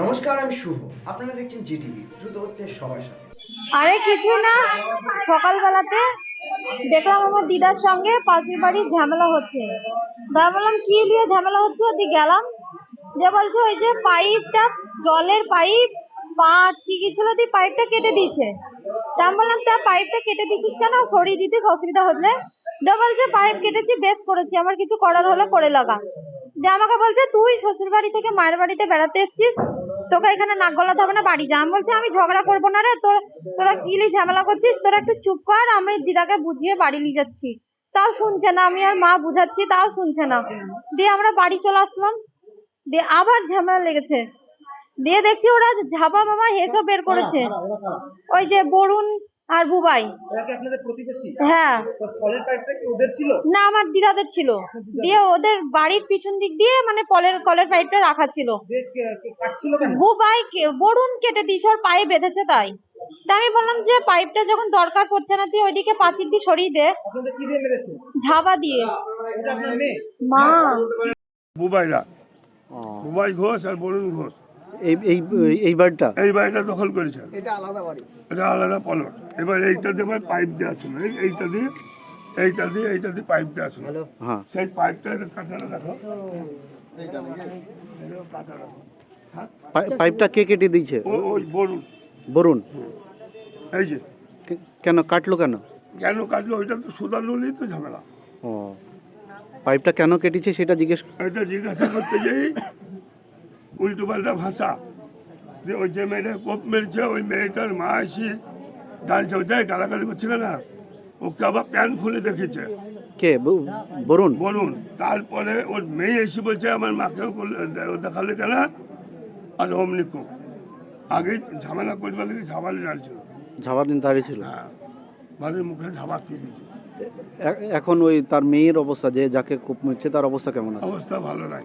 নমস্কার, আমি শুভ। আপনারা দেখছেন জিটিভি, দ্রুত হচ্ছে সবার সাথে। আরে, কিছু না। সকালবেলাতে দেখলাম আমার দিদার সঙ্গে পাশের বাড়ির ঝামেলা হচ্ছে। বললাম, কি নিয়ে ঝামেলা হচ্ছে? দিয়ে গেলাম। যে বলছে, ওই যে পাইপটা, জলের পাইপ, পা কি কি ছিল দিয়ে পাইপটা কেটে দিয়েছে। তা বললাম, তা পাইপটা কেটে দিচ্ছিস কেন? সরিয়ে দিতিস অসুবিধা হলে। দিয়ে বলছে, পাইপ কেটেছি, বেশ করেছি, আমার কিছু করার হলে করে লাগা। দিয়ে আমাকে বলছে, তুই শ্বশুর বাড়ি থেকে মায়ের বাড়িতে বেড়াতে এসছিস? তোকে এখানে নাক গলাতে হবে না বাড়ি যা। আমি বলছি আমি ঝগড়া করব না রে তোর তোরা কি লি ঝামেলা করছিস? তোরা একটু চুপ কর আমি দিদাকে বুঝিয়ে বাড়ি নিয়ে যাচ্ছি। তাও শুনছে না আমি আর মা বুঝাচ্ছি তাও শুনছে না। দিয়ে আমরা বাড়ি চলে আসলাম। দিয়ে আবার ঝামেলা লেগেছে। দিয়ে দেখছি ওরা ঝাপা মামা হেসো বের করেছে। ওই যে বরুণ আর বুবাই। হ্যাঁ। তো কলের পাইপটা কি ওদের ছিল? না আমার দিদাদের ছিল। দিয়ে ওদের বাড়ির পিছন দিক দিয়ে মানে কলের কলের পাইপটা রাখা ছিল। বুবাই কে- বরুণ কেটে দিয়েছে ওর পায়ে বেঁধেছে তাই। তা আমি বললাম যে পাইপটা যখন দরকার পড়ছে না তুই ওইদিকে পাঁচিল দিয়ে সরিয়ে দে। ঝাবা দিয়ে। এটা আপনার মেয়ে? মা। বুবাইরা। বুবাই ঘোষ আর বরুণ ঘোষ। এই এই এই বাড়িটা? এই বাড়িটা দখল করেছে এটা আলাদা বাড়ি। এটা আলাদা পলট এবার এইটা দিয়ে এবার পাইপ দেওয়া ছিল এইটা দিয়ে এইটা দিয়ে এইটা দিয়ে পাইপ দেওয়া ছিল হ্যাঁ। সেই পাইপটা দেখো। এইটা পাইপটা কে কেটে দিয়েছে? ও- ওই বরুণ। বরুণ? এই যে। কেন কাটলো কেন? কেন কাটলো? ওইটা তো সুদানুলেই তো ঝামেলা। ও। পাইপটা কেন কেটেছে সেটা জিজ্ঞেস এটা জিজ্ঞাসা করতে যাই উল্টো পাল্টা ভাষা। যে ওই যে মেয়েটা কোপ মেরেছে ওই মেয়েটার মা এসে দাঁড়িয়েছে ওটাই গালাগালি করছে না ওকে আবার প্যান্ট খুলে দেখেছে। কে? বরুণ? বলুন তারপরে ওর মেয়ে এসে বলছে আমার মাকেও দেখালে কেন? আর অমনি কোপ। আগে ঝামেলা করবার লেগে ঝাবালে দাঁড়িয়েছিল? ঝাবাদিন দাঁড়িয়ে ছিল হ্যাঁ। বাড়ির মুখে ঝাবা দিয়ে দিয়েছে। এ- এখন ওই তার মেয়ের অবস্থা যে যাকে কূপ মিটছে তার অবস্থা কেমন আছে? অবস্থা ভালো নাই।